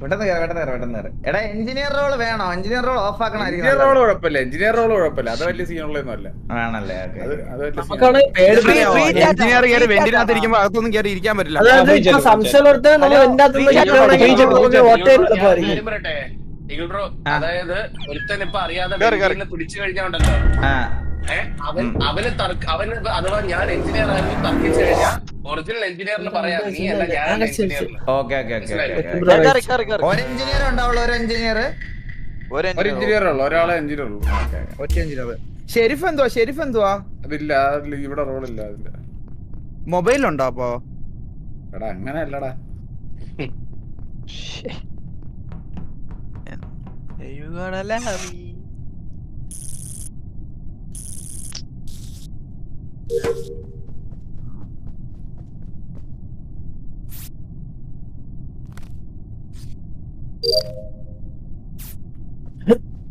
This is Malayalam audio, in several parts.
പെട്ടെന്ന് കയറി പെട്ടെന്ന് കയറി പെട്ടെന്ന് കയറി എടാ എഞ്ചിനീയർ റോൾ വേണോ? എഞ്ചിനീയർ റോൾ ഓഫ് ആക്കണമായിരിക്കും എഞ്ചിനീയർ റോൾ കുഴപ്പമില്ല. എഞ്ചിനീയർ റോൾ കുഴപ്പമില്ല. അത് വലിയ സീനുള്ളതൊന്നും അല്ല. പേടി എഞ്ചിനീയർ കയറി വെന്റിനകത്ത് ഇരിക്കുമ്പോ അകത്തൊന്നും കയറി ഇരിക്കാൻ പറ്റില്ല. അതായത് ഒരുത്തൻ ഇപ്പൊ അറിയാതെ പിടിച്ചു കഴിഞ്ഞാണ്ടല്ലോ ആ. ഏഹ് അവൻ അവന് തർക്ക അവന് അഥവാ ഞാൻ എഞ്ചിനീയർ ആയിരുന്നു തർക്കിച്ചു കഴിഞ്ഞാൽ ഒറിജിനൽ എഞ്ചിനീയറിന് പറയാം. നീ അല്ല ഞാൻ എഞ്ചിനീയർ ഒരു എഞ്ചിനീയർ ഉണ്ടാവുള്ളൂ ഒരു എഞ്ചിനീയർ ഒരു ഒരു എഞ്ചിനീയർ ഉള്ളു ഒരാളെ എഞ്ചിനീയർ ഉള്ളു. ഒറ്റ എഞ്ചിനീയർ ഷെരീഫ് എന്തുവാ? ഷെരീഫ് എന്തുവാ? അതില്ല അതില്ല ഇവിടെ റോളില്ല അതില്ല. മൊബൈലുണ്ടോ അപ്പൊ? എടാ അങ്ങനെ അല്ലടാ. You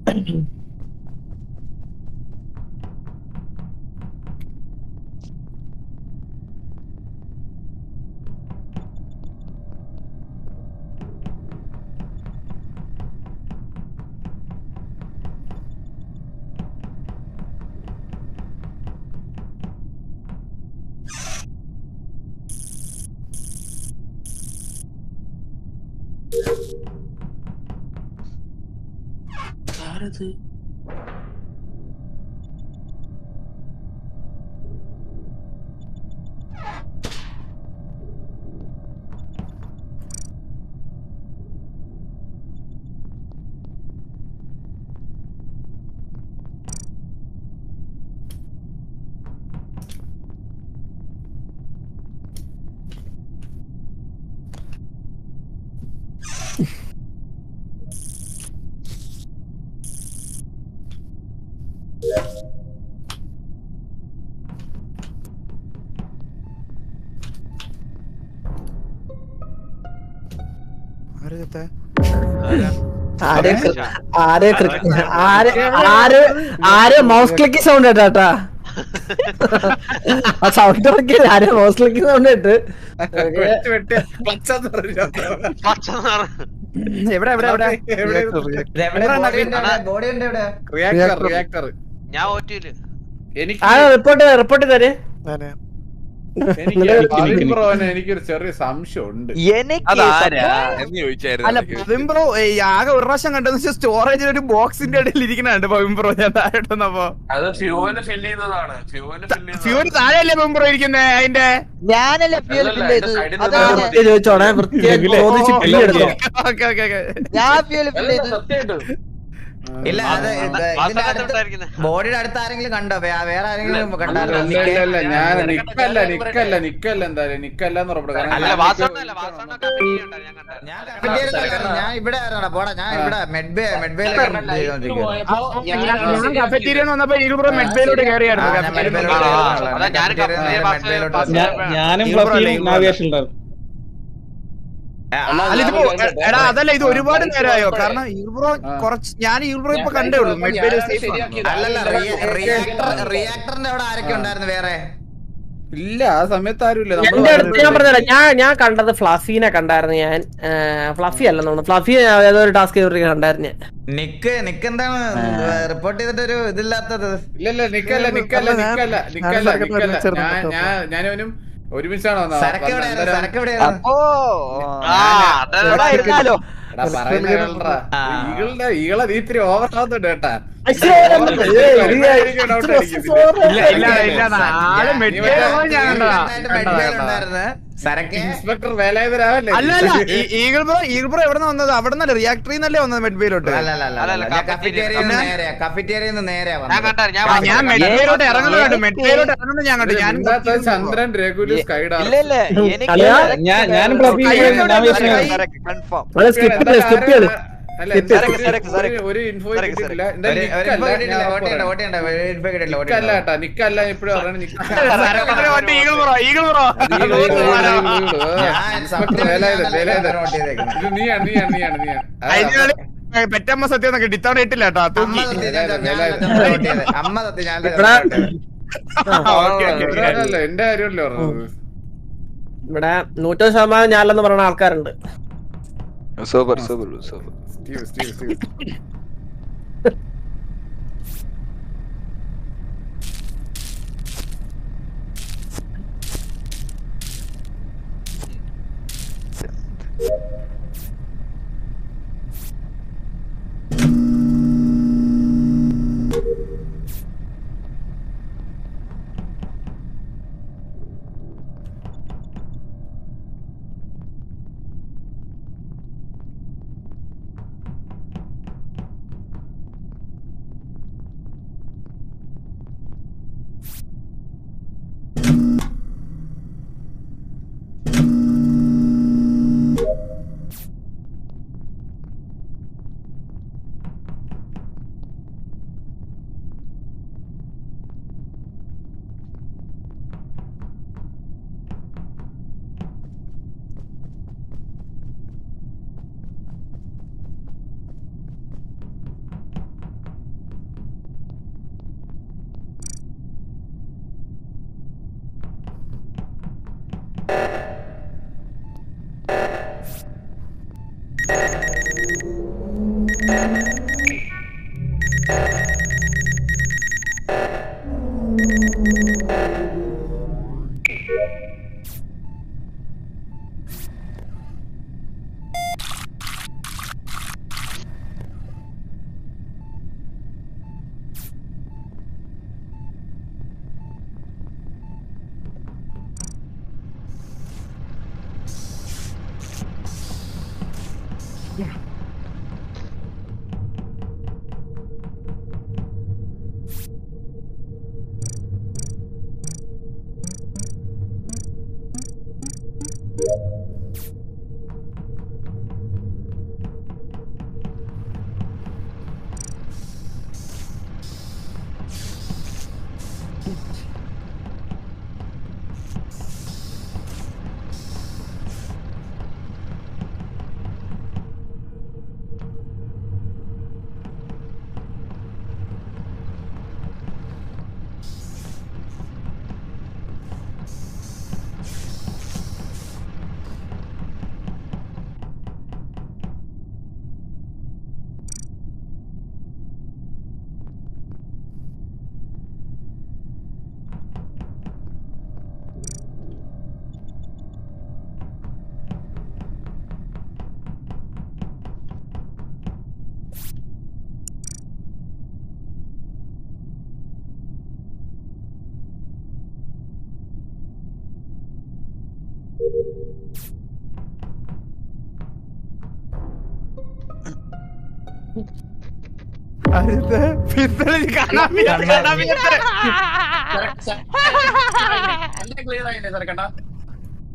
Mm-hmm. Bradley ആരെ കൃ- ആരെ കൃ- ആരെ ആര് ആര് മൗസ് ക്ലിക്ക് സൗണ്ട് കേട്ടാ ആ സൗണ്ട് ഇറക്കി ആരെ മൗസ് ക്ലിക്ക് സൗണ്ട് കേട്ട് എവിടെ എവിടെ എവിടെ? എവിടെ? ബോഡി ഉണ്ട് എവിടെ? റിയാക്ടർ റിയാക്ടർ ഞാൻ ഓറ്റിയിൽ എനിക്ക് ആ റിപ്പോർട്ട് റിപ്പോർട്ട് തരേ. എനിക്കൊരു ചെറിയ സംശയം ഉണ്ട് എനിക്ക് അതാരാ എന്ന് ചോദിച്ചായിരുന്നു അല്ല ആകെ ഒരു പ്രാവശ്യം കണ്ടെന്ന് വെച്ചാൽ സ്റ്റോറേജിൽ ഒരു ബോക്സിന്റെ ഇടയിൽ ഇരിക്കണുണ്ട് പവിൻ ബ്രോ ഞാൻ താഴെ ഫിൽ ഫ്യൂര് താഴെയല്ലേ പവിൻ ബ്രോ ഇരിക്കുന്നേ അതിന്റെ ഞാനല്ലേ ഫ്യൂൽ ഫില്ല് ഞാൻ ഫ്യൂൽ ഫില്ല് ഇല്ല അത് ഇതിന്റെ അടുത്ത് ബോഡിയുടെ അടുത്ത് ആരെങ്കിലും കണ്ടോ? വേറെ ആരെങ്കിലും ഇല്ല. ഞാൻ നിക്കല്ല നിക്കല്ല നിക്കല്ല എന്തായാലും നിക്കല്ല എന്ന് ഉറപ്പിടും കാരണം അല്ല ഞാൻ ഇവിടെ ആരാണ് പോടാ ഞാൻ ഇവിടെ മെഡ്ബേ മെഡ്ബയിലോട്ട്. ഞാനും ഇവിടെ ഫ്ലഫിയും ഇവിടെ നാവിഗേഷൻ ഉണ്ടായിരുന്നു ആ, അല്ല ഇതിപ്പോ എടാ അതല്ല ഇത് ഒരുപാട് നേരമായോ? കാരണം ഈർബ്രോ കുറച്ച് ഞാൻ ഈർബ്രോ ഇപ്പൊ കണ്ടേ ഉള്ളൂ മെഡ്ബേയിൽ സേഫ് അല്ലല്ല റിയാക്ടർ റിയാക്ടറിന്റെ അവിടെ ആരൊക്കെ ഉണ്ടായിരുന്നു വേറെ? ഇല്ല ആ സമയത്ത് ആരുമില്ല. എന്റെ അടുത്ത് ഞാൻ പറഞ്ഞില്ല ഞാൻ ഞാൻ കണ്ടത് ഫ്ലഫീനെ കണ്ടായിരുന്നു ഞാൻ. ഫ്ലഫി അല്ല തോന്നുന്നു. ഫ്ലഫി ഏതോ ഒരു ടാസ്ക് കണ്ടായിരുന്നു നിക്ക് നിക്ക് എന്താണ്? റിപ്പോർട്ട് ചെയ്തിട്ട് ഒരു ഇതില്ലാത്തത്. ഇല്ല ഇല്ല നിക്കല്ല നിക്കല്ല നിക്കല്ല നിക്കല്ല ഞാൻ നിക്കല്ല. ഒരുമിച്ചാണ് ഈകളെ നീ ഇത്തിരി ഓവർ ആവുന്നുണ്ട് കേട്ടാ. ഇല്ല ഇല്ല ഇല്ല നാളെ മെഡ്ബേയിൽ ഞാൻ കണ്ടതാ ഈഗിൾ ബ്രോ ഈഗിൾ ബ്രോ എവിടെ വന്നത്? അവിടെ നിന്നല്ലേ റിയാക്ടറിൽ നിന്നല്ലേ വന്നത്. മെഡ്ബേയിലോട്ട് ഞാൻ മെഡ്ബേയിലോട്ട് ഇറങ്ങുന്നത് മെഡ്ബേയിലോട്ട് ഇറങ്ങുന്നത് ഞാൻ കണ്ടു. ഞാൻ ചന്ദ്രൻ ഞാൻ- ഒരു- ഇൻഫോ കിട്ടിയിട്ടില്ല. നിക്കല്ല. കേട്ടാ. ഇപ്പഴും പറയണ നീയാണ് നീയാണ് നീയാണ് പെറ്റമ്മ സത്യം എന്നൊക്കെ ഇത്തവണ ഇട്ടില്ല കേട്ടോ. അമ്മ സത്യം ഞാൻ- ഞാൻ ഞാൻ ഓട്ടിയത്. അമ്മ സത്യം ഞാൻ ഇവിടെ- ഓക്കെ ഓക്കെ അല്ല എന്റെ കാര്യമല്ലേ പറഞ്ഞത്? ഇവിടെ നൂറ്റൊരു ശതമാനം ഞാനല്ലെന്ന് പറയുന്ന ആൾക്കാരുണ്ട്. Sober, sober, sober. Steve, Steve, Steve. Thank you.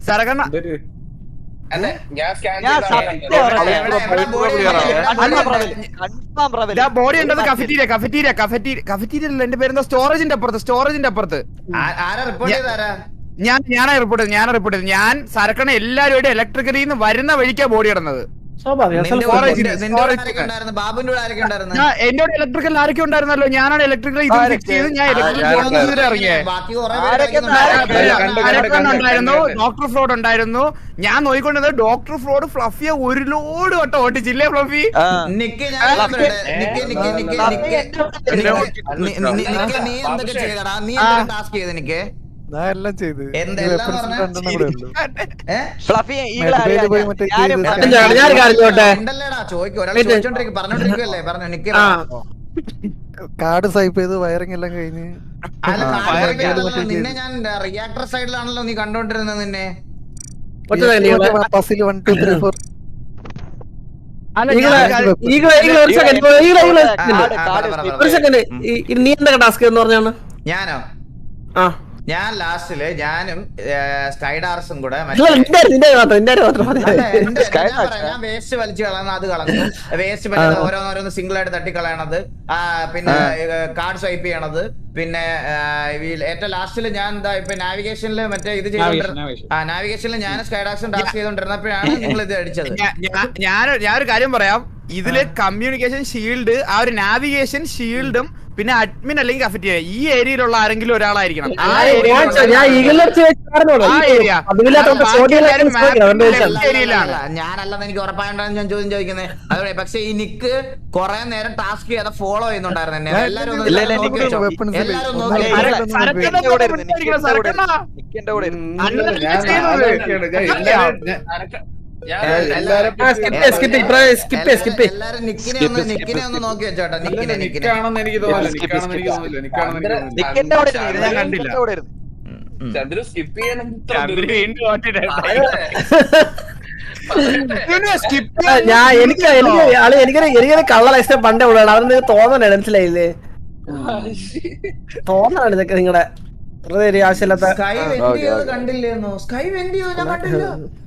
സരകണ്ണ ബോഡി ഉണ്ടത് കഫറ്റീരിയ കഫറ്റീരിയ കഫറ്റീരിയ കഫറ്റീരിയ എന്റെ പേരെന്താ? സ്റ്റോറേജിന്റെ അപ്പുറത്ത് സ്റ്റോറേജിന്റെ അപ്പുറത്ത്. ഞാൻ ഞാനാ റിപ്പോർട്ട് ചെയ്തത് ഞാനാ റിപ്പോർട്ട് ചെയ്തത്. ഞാൻ സരക്കണ എല്ലാവരും ഇലക്ട്രിക്കലിൽ നിന്ന് വരുന്ന വഴിക്കാ ബോഡി കിടന്നത് എന്റെ ഇലക്ട്രിക്കൽ ആരൊക്കെ ഉണ്ടായിരുന്നല്ലോ ഞാനാണ് ഇലക്ട്രിക്കൽ ഇത് ഫിക്സ് ചെയ്ത് ഞാൻ ഇലക്ട്രിക്കൽ ഉണ്ടായിരുന്നു ഡോക്ടർ ഫ്രോഡ് ഉണ്ടായിരുന്നു ഞാൻ നോക്കിക്കൊണ്ടത് ഡോക്ടർ ഫ്രോഡ് ഫ്ലഫിയെ ഒരു ലോഡ് വട്ടം ഓട്ടിച്ചില്ലേ ഫ്ലഫി നിക്ക് ഞാൻ നിക്ക് നിക്ക് നിക്ക് നിക്ക് നി- എന്തൊക്കെ ചെയ്തടാ നീ ടാസ്ക് ചെയ്ത് നിക്ക് ഞാൻ എല്ലാം ചെയ്ത് കൂടെ കാർഡ് സൈപ്പ് ചെയ്ത് വയറിംഗ് എല്ലാം കഴിഞ്ഞ്. നിന്നെ ഞാൻ റിയാക്ടർ സൈഡിലാണല്ലോ നീ കണ്ടോണ്ടിരുന്നത് നിന്നെ. Puzzle one two three four ഒരു. സെക്കൻഡ് നീ എന്താ ടാസ്ക് എന്ന് പറഞ്ഞാണ്? ഞാനോ? ആ. ഞാൻ ലാസ്റ്റിൽ ഞാനും സ്കൈഡാർസും കൂടെ ഞാൻ വേസ്റ്റ് വലിച്ചു കളയുന്ന അത് കളഞ്ഞു. വേസ്റ്റ് വലിച്ച് ഓരോന്നോരോന്ന് സിംഗിൾ ആയിട്ട് തട്ടി കളയണത്. ആ, പിന്നെ കാർഡ് സ്വൈപ്പ് ചെയ്യണത്. പിന്നെ ഏറ്റവും ലാസ്റ്റിൽ ഞാൻ എന്താ ഇപ്പൊ നാവിഗേഷനിൽ മറ്റേ ഇത് ചെയ്തോണ്ടിരുന്ന നാവിഗേഷനിൽ ഞാൻ സ്കൈഡാർസും ടാസ്ക് ചെയ്തോണ്ടിരുന്നപ്പോഴാണ് നിങ്ങൾ ഇത് അടിച്ചത്. ഞാൻ ഞാനൊരു കാര്യം പറയാം. ഇതിൽ കമ്മ്യൂണിക്കേഷൻ ഷീൽഡ് ആ ഒരു നാവിഗേഷൻ ഷീൽഡും പിന്നെ അഡ്മിൻ അല്ലെങ്കിൽ കഫറ്റീരിയ ഈ ഏരിയയിലുള്ള ആരെങ്കിലും ഒരാളായിരിക്കണം. ആ ഏരിയയിലാണ് ഞാനല്ലെന്ന് എനിക്ക് ഉറപ്പായോണ്ടാണ് ഞാൻ ചോദ്യം ചോദിക്കുന്നത് അതുപോലെ പക്ഷെ ഈ നിക്ക് കുറെ നേരം ടാസ്ക് ചെയ്ത ഫോളോ ചെയ്യുന്നുണ്ടായിരുന്നു എന്നെ. എല്ലാരും. എല്ലാരും ചന്ദ്രു സ്കിപ്പ് ഞാൻ എനിക്ക് എനിക്ക് ആൾ എനിക്കൊരു എനിക്കൊരു കള്ള ലക്ഷം പണ്ടേ ഉള്ളതാണ്. അവർ തോന്നണേ മനസ്സിലായില്ലേ? തോന്നലാണ് ഇതൊക്കെ നിങ്ങളുടെ വെറുതെ ആവശ്യമില്ലാത്ത സ്കൈ വെന്റ് ചെയ്ത് കണ്ടില്ലേന്നോ? സ്കൈ വെന്റ് കണ്ടില്ല. ഏ?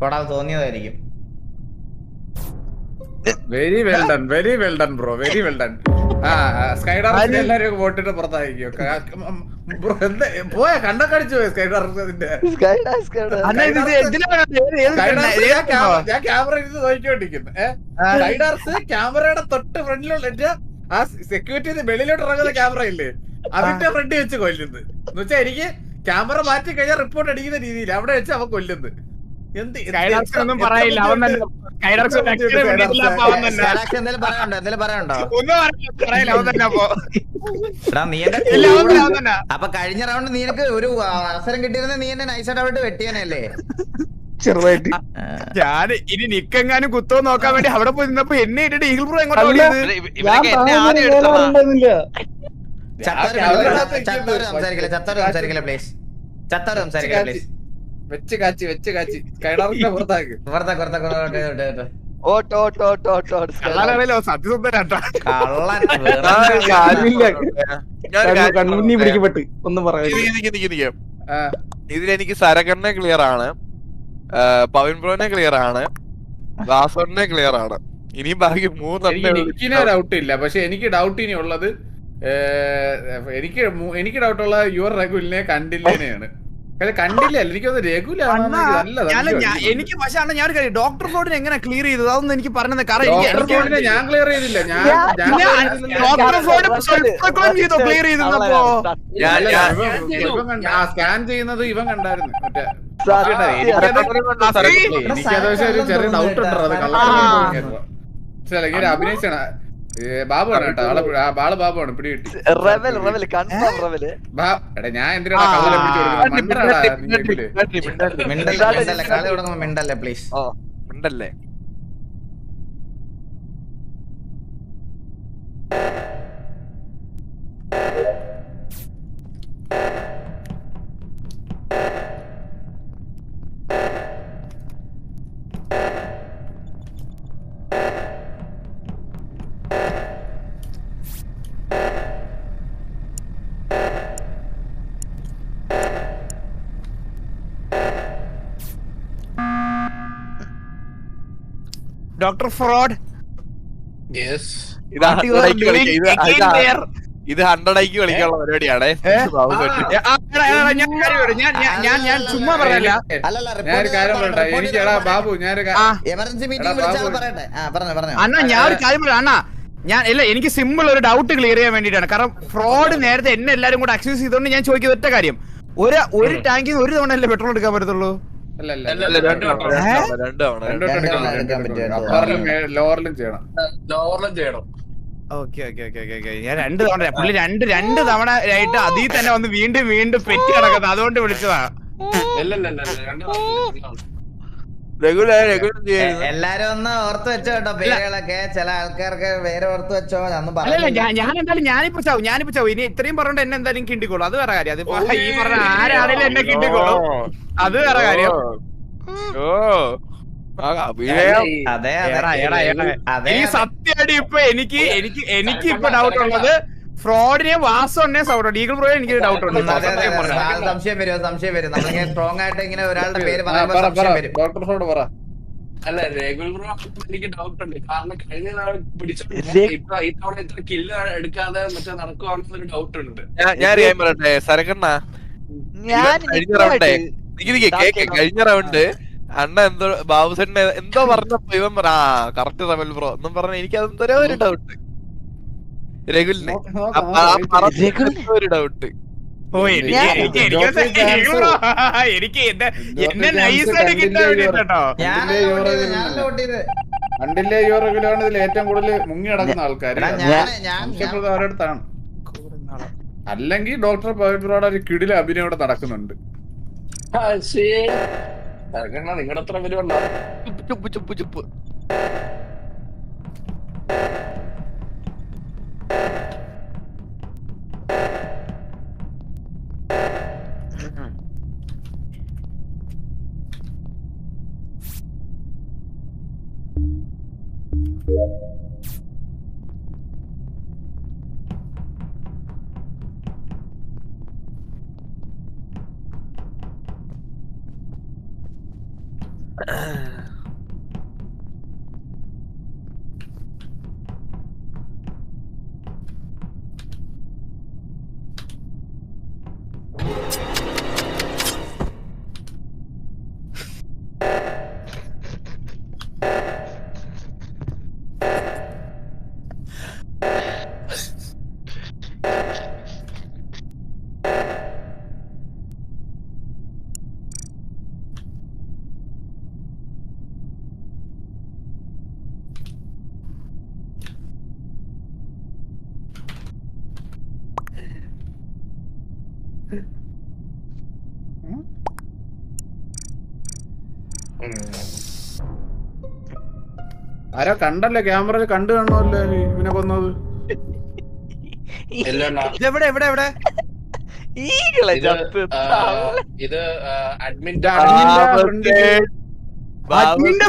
പോടാ തോന്നിയതായിരിക്കും. Very well done very well done bro very well done ആ സ്കൈഡർ എല്ലാരും വോട്ടിട്ട് പുറത്തായിരിക്കും. പോയാ? ഞാൻ ക്യാമറ- ഇരുന്ന് നോക്കിക്കൊണ്ടിരിക്കുന്നു. ക്യാമറയുടെ തൊട്ട് ഫ്രണ്ടിലുള്ള ആ സെക്യൂരിറ്റി വെളിയിലോട്ട് ഇറങ്ങുന്ന ക്യാമറ ഇല്ലേ? അതിന്റെ ഫ്രണ്ട് വെച്ച് കൊല്ലുന്നത്. എന്ന് വെച്ചാ എനിക്ക് ക്യാമറ മാറ്റി കഴിഞ്ഞാൽ റിപ്പോർട്ട് അടിക്കുന്ന രീതിയിൽ അവിടെ വെച്ച് അവൻ കൊല്ലുന്നത്. എന്ത് ഒന്നും പറയില്ല. അവൻ അപ്പൊ. കഴിഞ്ഞ റൗണ്ട് നിനക്ക് ഒരു അവസരം കിട്ടിയിരുന്ന നീ എന്നെ നൈസായിട്ട് അവിടെ വെട്ടിയനല്ലേ ചെറുതായിട്ട്. ഞാൻ ഇനി നിക്കെങ്ങാനും കുത്തോ നോക്കാൻ വേണ്ടി അവിടെ പോയി നിന്നപ്പോ എന്നെ ഇട്ടിട്ട് ഈഗിൾ പ്രോ എങ്ങോട്ട്. സംസാരിക്കില്ല ചത്തോര് സംസാരിക്കില്ല പ്ലീസ് ചത്തോട് സംസാരിക്കില്ല പ്ലീസ് വെച്ച് കാച്ചി വെച്ച് കാച്ചി. കിണറിന്റെ പുറത്താക്ക്. ഇതിലെനിക്ക് സരകണ്ണെ ക്ലിയർ ആണ്. പവൻ ബ്രോനെ ക്ലിയർ ആണ്. ദാസോണിനെ ക്ലിയർ ആണ്. ഇനിയും ബാക്കി മൂന്ന് മൂന്നെണ്ണേ ഡൗട്ട് ഇല്ല. പക്ഷെ എനിക്ക് ഡൗട്ട് ഇനി ഉള്ളത് എനിക്ക് എനിക്ക് ഡൗട്ട് ഉള്ള യുവർ റഗുലിനെ കണ്ടില്ലേനെയാണ്. കണ്ടില്ല ഞാൻ- എനിക്ക്. പക്ഷേ അണ്ണാ ഞാൻ കാര്യം ഡോക്ടർ ഫ്ലോഡിനെ എങ്ങനെ ക്ലിയർ ചെയ്തത്? അതൊന്നും എനിക്ക് പറഞ്ഞത് കാരണം എനിക്ക് ഞാൻ ക്ലിയർ ചെയ്തില്ല. ഞാൻ. ഡോക്ടർ ചെയ്തോ ക്ലിയർ സ്കാൻ ചെയ്യുന്നത് ഇവൻ കണ്ടായിരുന്നു. മറ്റേ. എനിക്കത് ഒരു ചെറിയ ഡൗട്ട് ഉണ്ടോ അത് ഇങ്ങനെ അഭിനയിച്ചാണ്. ബാബു ആണ് കേട്ടോ. ആളെ ആ, ആൾ പിടി കിട്ടി റെവൽ റെവൽ കൺഫേം റെവൽ. ബാ- എടാ ഞാൻ എന്തിനാ കള്ളനെ പിടിച്ചു കൊടുക്കുന്നത്? മണ്ടനാടാ നീ ഇതിൽ. മിണ്ടല്ലേ തുടങ്ങുമ്പോ മിണ്ടല്ലേ. ഡോക്ടർ ഫ്രോഡ് യെസ് ഇത് ഹൺഡ്രഡ് ഐക്ക് കളിക്കാനുള്ള പരിപാടിയാണ്. ഞാൻ. ഞാൻ ഞാൻ- ഞാൻ ഞാൻ ചുമ്മാ പറയല്ല അല്ലല്ല ഞാനൊരു കാര്യം പറയട്ടെ എനിക്ക് എടാ ബാബു ഞാൻ കാ- എമർജൻസി മീറ്റിംഗ് വിളിച്ചാൽ ബാബു. ആ പറഞ്ഞു പറഞ്ഞു. അണ്ണാ ഞാൻ ഒരു കാര്യം പറയാം അണ്ണാ. ഞാൻ ഇല്ല എനിക്ക് സിമ്പിൾ ഒരു ഡൗട്ട് ക്ലിയർ ചെയ്യാൻ വേണ്ടിട്ടാണ് കാരണം ഫ്രോഡ് നേരത്തെ എന്നെ എല്ലാരും കൂടെ അക്സസ് ചെയ്തോണ്ട് ഞാൻ ചോദിക്കുന്ന ഒറ്റ കാര്യം. ഒരു ഒരു ടാങ്കിൽ ഒരു തവണ അല്ലേ പെട്രോൾ എടുക്കാൻ പറ്റത്തുള്ളൂ? ലോവറിലും ചെയ്യണം. ലോവറിലും ചെയ്യണം. Okay okay okay okay okay. ഞാൻ രണ്ട് തവണ പുള്ളി രണ്ട് രണ്ട് തവണ ആയിട്ട് അതിൽ തന്നെ വന്ന് വീണ്ടും വീണ്ടും പെറ്റി കിടക്കുന്നത് അതുകൊണ്ട് വിളിച്ചതാ. എല്ലാരും ഒന്ന് ഓർത്ത് വെച്ചോ കേട്ടോ പേരുകളൊക്കെ. ചില ആൾക്കാർക്ക് പേര് ഓർത്ത് വെച്ചോ ഒന്നും അല്ലല്ല പറഞ്ഞില്ല. ഞാൻ ഞാൻ എന്തായാലും ഞാനിപ്പോ ചാവും ഞാനിപ്പോ ചാവും. ഇനി ഇത്രയും പറഞ്ഞോണ്ട് എന്നെ എന്തായാലും കിണ്ടിക്കോളൂ. അത് വേറെ കാര്യം. അതിപ്പോ ഈ പറഞ്ഞ ആരാണേലും എന്നെ കിണ്ടിക്കോളൂ. അത് വേറെ കാര്യം. ഓ. ഈ സത്യമായിട്ട് ഇപ്പൊ എനിക്ക് എനിക്ക് എനിക്ക് ഇപ്പൊ ഡൗട്ട് ഉള്ളത് ഫ്രോഡിനെ വാസോനെ സൗണ്ട് ലീഗൽ ബ്രോ എനിക്ക് ഡൗട്ട് ഉണ്ട്. സംശയം വരും സംശയം വരും. നമ്മളിങ്ങനെ സ്ട്രോങ് ആയിട്ട് ഇങ്ങനെ ഒരാളുടെ പേര് പറയുമ്പോൾ സംശയം വരും. ഡോക്ടർ ഫ്രോഡ് പറ. അല്ല രഘുൽ ബ്രോ എനിക്ക് ഡൗട്ട് ഉണ്ട്. കാരണം കഴിഞ്ഞ തവണ പിടിച്ചോണ്ട് രഘു- ഇപ്പൊ ഇത്തവണ ഇത്ര കില്ല് എടുക്കാതെ മറ്റേ നടക്കുവാണെന്നൊരു ഡൗട്ട് ഉണ്ട്. ഞാൻ ഞാൻ അറിയാൻ പറയട്ടെ സരകണ്ണ? ഞാൻ കഴിഞ്ഞ റൗണ്ടേ നിക്ക് നിക്ക് കേക്ക് കഴിഞ്ഞ റൗണ്ട് അണ്ണ എന്തോ ബാബുസേട്ടന് എന്തോ പറഞ്ഞപ്പോ ഇവൻ പറ കറക്റ്റ് റമൽ ബ്രോ എന്നും പറഞ്ഞ എനിക്ക് അതെന്തോ ഒരു ഡൗട്ട് രഘുലിന്. ഒരു ഡൗട്ട് ഓ എനിക്ക് എനിക്ക് എനിക്ക് ജോഫി എനിക്ക് എന്നെ നൈസായിട്ട് കിട്ടാൻ കണ്ടില്ലേ വേണ്ടിട്ടോ യൂറോയിലാണ് ഇതിൽ ഏറ്റവും കൂടുതൽ മുങ്ങി നടക്കുന്ന ആൾക്കാർ എടാ, ഞാൻ- ഞാൻ- ഞാൻ- അവരുടെ അടുത്താണ്. അല്ലെങ്കിൽ ഡോക്ടർ പവിത്രോട് ഒരു കിടില അഭിനയം ഇവിടെ നടക്കുന്നുണ്ട്. നിങ്ങളുടെ അത്ര ചുപ്പ് ചുപ്പ് ചുപ്പ് ചുപ്പ്. Thank you. ആരോ കണ്ടല്ലേ? ക്യാമറയിൽ കണ്ടു കാണുമല്ലേ ഇവനെ കൊന്നത്. ഇല്ലണ്ണ എവിടെ എവിടെ എവിടെ? ഈകളെ ഇത് അഡ്മിന്റെ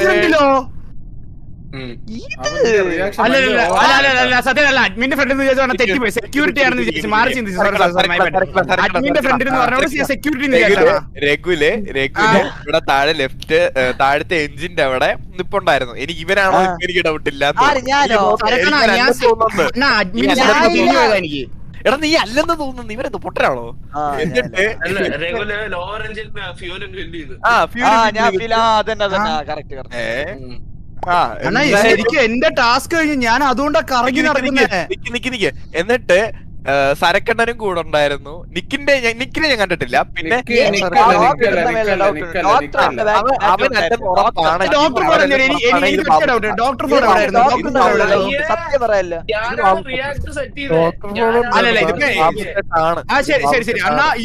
ഫ്രണ്ടിലോ? അഡ്മിന്റെ വിചാരിച്ചു തെറ്റിപ്പോയി സെക്യൂരിറ്റി ആണെന്ന് വിചാരിച്ചു മാറി ചിന്തിച്ചു. അഡ്മിന്റെ എന്ന് സെക്യൂരിറ്റി രഘുൽ രഘുൽ രഘുൽ ഇവിടെ താഴെ ലെഫ്റ്റ് താഴത്തെ എഞ്ചിന്റെ അവിടെ നിപ്പുണ്ടായിരുന്നു. എനിക്ക് ഇവനാണോ. എനിക്ക് ഡൗട്ട് ഇല്ല എനിക്ക് എടാ നീ അല്ലെന്ന് തോന്നുന്നു. ഇവരെന്ത് പൊട്ടരാണോ? ആ, എന്നിട്ട് ഫ്യൂലും ആ feel- ആ അതന്നെ അതന്നെ. കറക്റ്റ് കറക്റ്റ് എന്തായാലും എന്റെ ടാസ്ക് കഴിഞ്ഞ് ഞാൻ അതുകൊണ്ടാ കറങ്ങി നിക്ക് നടക്കുന്നേ നിക്ക് നിക്ക് നിക്ക്. എന്നിട്ട് സരക്കണ്ണനും കൂടെ ഉണ്ടായിരുന്നു. നിക്കിന്റെ നിക്കിനെ ഞാൻ കണ്ടിട്ടില്ല. പിന്നെ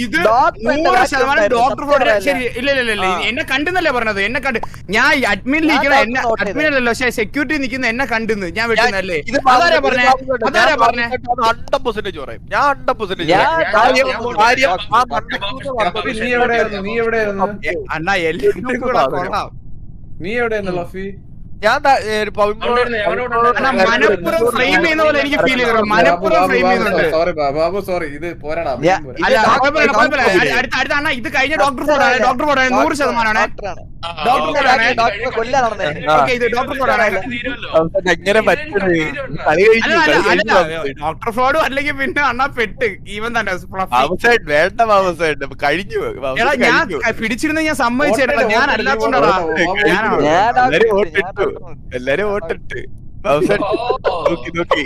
ഇത് നൂറ് ശതമാനം ഡോക്ടർ. ശരി ഇല്ല ഇല്ല ഇല്ല എന്നെ കണ്ടെന്നല്ലേ പറഞ്ഞത്? എന്നെ കണ്ട് ഞാൻ അഡ്മിനിൽ നിൽക്കണ എന്നെ അഡ്മിൻ അല്ലല്ലോ അഡ്മിനല്ലോ പക്ഷേ സെക്യൂരിറ്റി നിൽക്കുന്ന എന്നെ കണ്ടെന്ന്. ഞാൻ വെട്ടുന്നല്ലേ ഇത് അതാരാ പറഞ്ഞേ? അതാരാ പറഞ്ഞേ? ഹൺഡ്രഡ് പെർസെന്റേജ് പറയും ഞാൻ ഹൺഡ്രഡ് പെർസെന്റേജ് അണ്ണാ എല്ലാവരും കൂടെ കൊള്ളാം നീ എവിടെയായിരുന്നു ലഫി ഞാൻ മനപ്പുറം ഫ്രെയിം ചെയ്യുന്ന പോലെ എനിക്ക് ഫീൽ ചെയ്തു മനപ്പുറം ഫ്രെയിം ചെയ്യുന്നുണ്ട് സോറി ബാബു സോറി ഇത് പോരാടാ അടുത്ത അടുത്ത അണ്ണാ ഇത് കഴിഞ്ഞ ഡോക്ടർ ഫോണാണ് ഡോക്ടർ ഫോണാണ് നൂറ് ശതമാനമാണ് ഡോക്ടർ ഫ്രോഡ് അല്ലെങ്കിൽ പിന്നെ അണ്ണാ പെട്ട്. ഈവൻ തന്നെ വേണ്ട കഴിഞ്ഞു ഞാൻ പിടിച്ചിരുന്ന ഞാൻ സമ്മതിച്ചേട്ടാ ഞാൻ അല്ലാത്തോണ്ടാണ് എല്ലാരും വോട്ടിട്ടു നോക്കി നോക്കി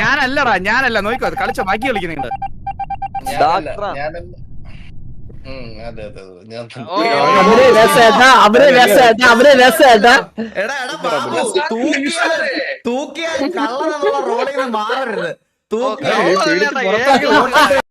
ഞാനല്ലടാ ഞാനല്ല. നോക്കിക്കോ കളിച്ച ബാക്കി കളിക്കുന്നുണ്ട്. ഡോക്ടറാ. ഞാനല്ല. ഉം, അതെ അതെ അതെ ഞാൻ അവർ രസേട്ടാ അവർ രസേട്ടാ രസേട്ടാ. തൂക്കിയാൽ കള്ളനെന്നുള്ള റോളിൽ നിന്ന് മാറരുത് തൂക്കിയാൽ